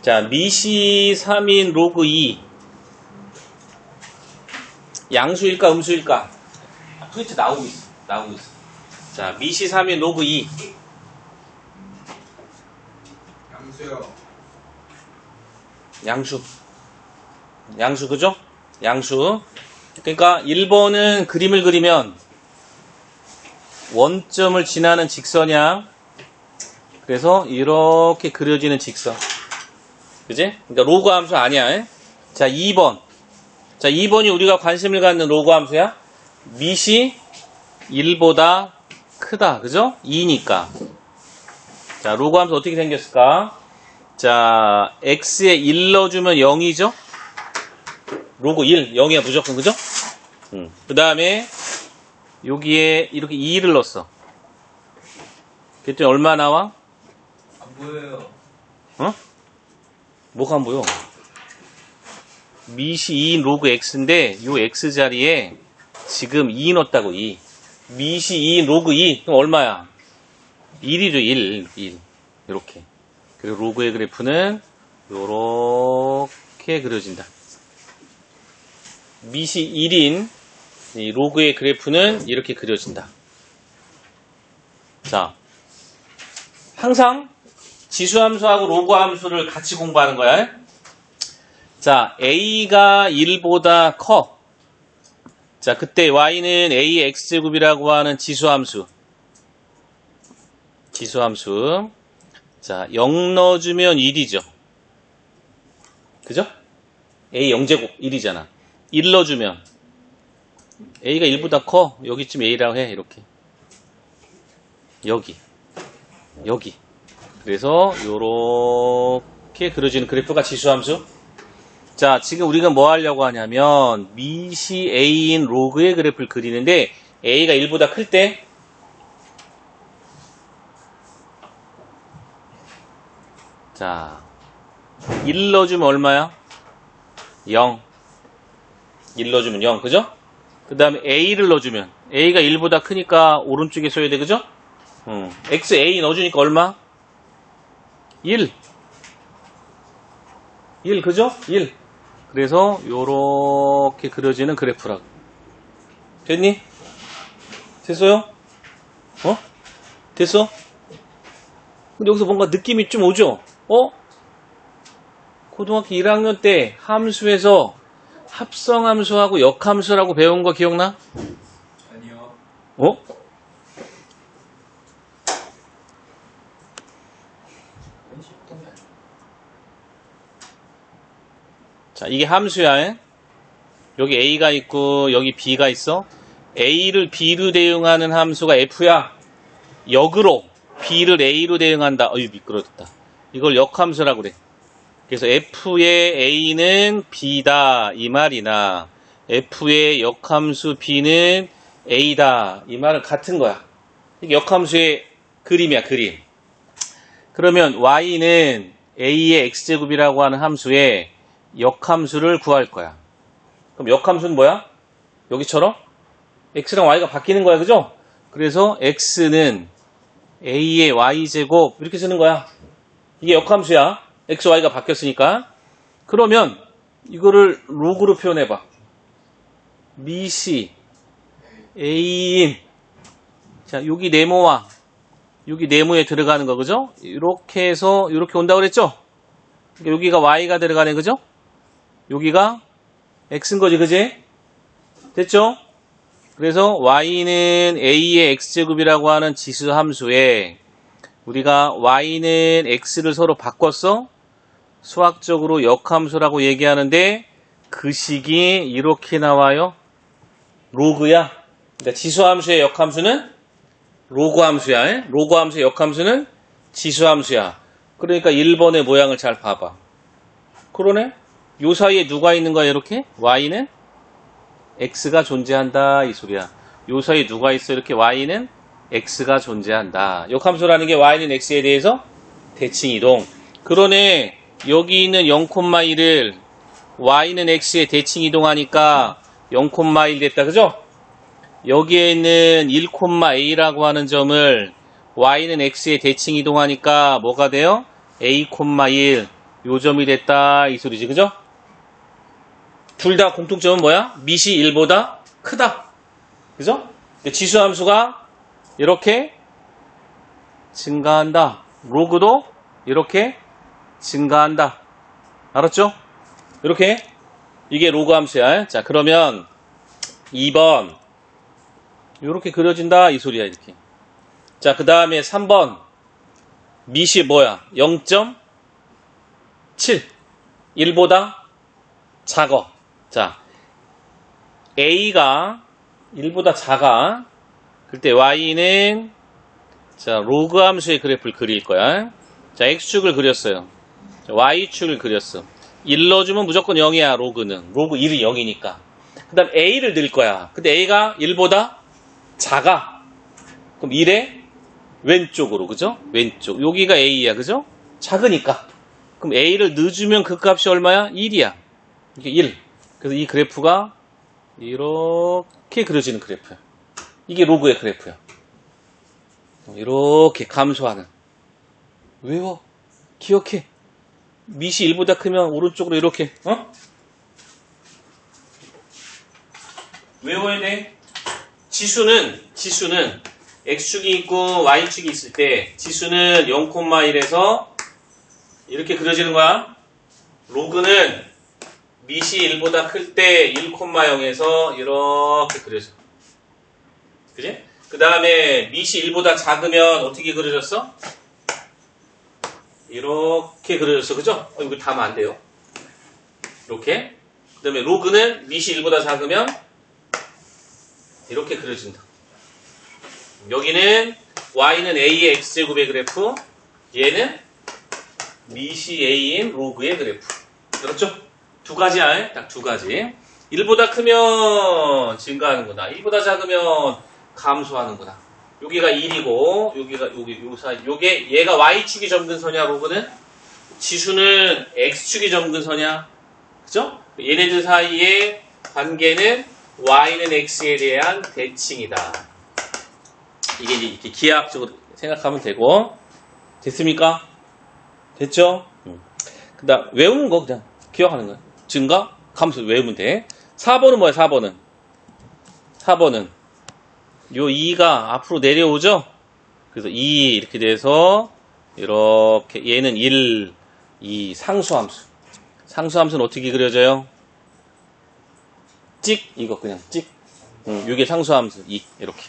자, 미시 3인 로그 2. 양수일까, 음수일까? 아, 도대체 나오고 있어. 나오고 있어. 자, 미시 3인 로그 2. 양수요. 양수. 양수, 그죠? 양수. 그러니까 1번은 그림을 그리면 원점을 지나는 직선이야. 그래서 이렇게 그려지는 직선. 그지? 그러니까 로그 함수 아니야. 에? 자, 2번. 자, 2번이 우리가 관심을 갖는 로그 함수야. 밑이 1보다 크다. 그죠? 2니까. 자, 로그 함수 어떻게 생겼을까? 자, x에 1 넣어주면 0이죠? 로그 1, 0이야 무조건, 그죠? 음. 그 다음에, 여기에 이렇게 2를 넣었어. 그랬더니 얼마 나와? 안 보여요. 어? 뭐가 안 보여? 밑이 2인 로그 x인데, 요 x 자리에 지금 2 넣었다고, 2. 밑이 2인 로그 2. 그럼 얼마야? 1이죠, 1. 1. 이렇게. 그리고 로그의 그래프는 요렇게 그려진다. 밑이 1인 이 로그의 그래프는 이렇게 그려진다. 자, 항상 지수함수하고 로그 함수를 같이 공부하는 거야. 자, a가 1보다 커. 자, 그때 y는 a의 x제곱이라고 하는 지수함수. 지수함수. 자, 0 넣어주면 1이죠. 그죠? a 0제곱 1이잖아. 1 넣어주면 a가 1보다 커. 여기쯤 a라고 해. 이렇게. 여기. 여기. 그래서 요렇게 그려지는 그래프가 지수함수. 자, 지금 우리가 뭐 하려고 하냐면 미시 a인 로그의 그래프를 그리는데 a가 1보다 클 때 자, 1 넣어주면 얼마야? 0. 1 넣어주면 0, 그죠? 그 다음에 a를 넣어주면 a가 1보다 크니까 오른쪽에 써야 돼, 그죠? 음, x a 넣어주니까 얼마? 1. 1, 그죠? 1. 그래서 요렇게 그려지는 그래프라고. 됐니? 됐어요? 어? 됐어? 근데 여기서 뭔가 느낌이 좀 오죠? 어? 고등학교 1학년 때 함수에서 합성함수하고 역함수라고 배운 거 기억나? 아니요. 어? 자, 이게 함수야. 에? 여기 a가 있고 여기 b가 있어. a를 b로 대응하는 함수가 f야. 역으로 b를 a로 대응한다. 어유 미끄러졌다. 이걸 역함수라고 그래. 그래서 f의 a는 b다 이 말이나 f의 역함수 b는 a다 이 말은 같은 거야. 역함수의 그림이야 그림. 그러면 y는 a의 x제곱이라고 하는 함수에 역함수를 구할 거야. 그럼 역함수는 뭐야? 여기처럼 x랑 y가 바뀌는 거야, 그죠? 그래서 x는 a의 y제곱 이렇게 쓰는 거야. 이게 역함수야. x, y가 바뀌었으니까. 그러면 이거를 로그로 표현해봐. 미시 a인 자 여기 네모와 여기 네모에 들어가는 거 그죠? 이렇게 해서 이렇게 온다고 그랬죠? 여기가 y가 들어가네 그죠? 여기가 x인 거지 그지? 됐죠? 그래서 y는 a의 x제곱이라고 하는 지수 함수에 우리가 y는 x를 서로 바꿨어? 수학적으로 역함수라고 얘기하는데 그 식이 이렇게 나와요. 로그야. 그러니까 지수 함수의 역함수는 로그 함수야. 에? 로그 함수의 역함수는 지수 함수야. 그러니까 1번의 모양을 잘 봐봐. 그러네? 요 사이에 누가 있는 거야, 이렇게? y는 x가 존재한다, 이 소리야. 요 사이에 누가 있어, 이렇게 y는 x가 존재한다. 역함수라는 게 y는 x에 대해서 대칭 이동. 그러네, 여기 있는 0,1을 y는 x에 대칭 이동하니까 0,1 됐다, 그죠? 여기에 있는 1,a라고 하는 점을 y는 x에 대칭 이동하니까 뭐가 돼요? a,1. 요 점이 됐다 이 소리지 그죠? 둘 다 공통점은 뭐야? 밑이 1보다 크다 그죠? 근데 지수 함수가 이렇게 증가한다 로그도 이렇게 증가한다 알았죠? 이렇게 이게 로그 함수야 자 그러면 2번 이렇게 그려진다 이 소리야 이렇게. 자 그 다음에 3번. 밑이 뭐야? 0.7 1보다 작어. 자 A가 1보다 작아. 그때 Y는 자 로그 함수의 그래프를 그릴 거야. 자 X축을 그렸어요. 자, Y축을 그렸어. 1 넣어주면 무조건 0이야 로그는. 로그 1이 0이니까. 그 다음 A를 넣을 거야. 근데 A가 1보다 작아 그럼 1의 왼쪽으로 그죠? 왼쪽. 여기가 A야 그죠? 작으니까. 그럼 A를 넣어주면 그 값이 얼마야? 1이야. 이게 1 그래서 이 그래프가 이렇게 그려지는 그래프야. 이게 로그의 그래프야. 이렇게 감소하는. 외워. 기억해. 밑이 1보다 크면 오른쪽으로 이렇게 어? 외워야 돼 지수는 지수는 x축이 있고 y축이 있을 때 지수는 0,1에서 이렇게 그려지는 거야 로그는 밑이 1보다 클 때 1,0에서 이렇게 그려져 그지? 그 다음에 밑이 1보다 작으면 어떻게 그려졌어? 이렇게 그려졌어. 그죠? 어, 이거 다면 안 돼요. 이렇게. 그 다음에 로그는 밑이 1보다 작으면 이렇게 그려진다. 여기는 y는 a의 x제곱의 그래프, 얘는 밑이 a인 로그의 그래프. 그렇죠? 두 가지야. 딱두 가지. 1보다 크면 증가하는구나. 1보다 작으면 감소하는구나. 여기가 1이고 여기가 여기 요 사이 요게 얘가 y축이 점근 선이야 로그는 지수는 x축이 점근 선이야. 그죠? 얘네들 사이의 관계는 y는 x에 대한 대칭이다. 이게 이제 이렇게 기하학적으로 생각하면 되고 됐습니까? 됐죠? 그다음 외우는 거 그냥 기억하는 거야. 증가, 감소 외우면 돼. 4번은 뭐야? 4번은 4번은 요 2가 앞으로 내려오죠? 그래서 2 이렇게 돼서 이렇게 얘는 1, 2 상수함수. 상수함수는 어떻게 그려져요? 찍 이거 그냥 찍. 음, 이게 상수함수 2 이렇게.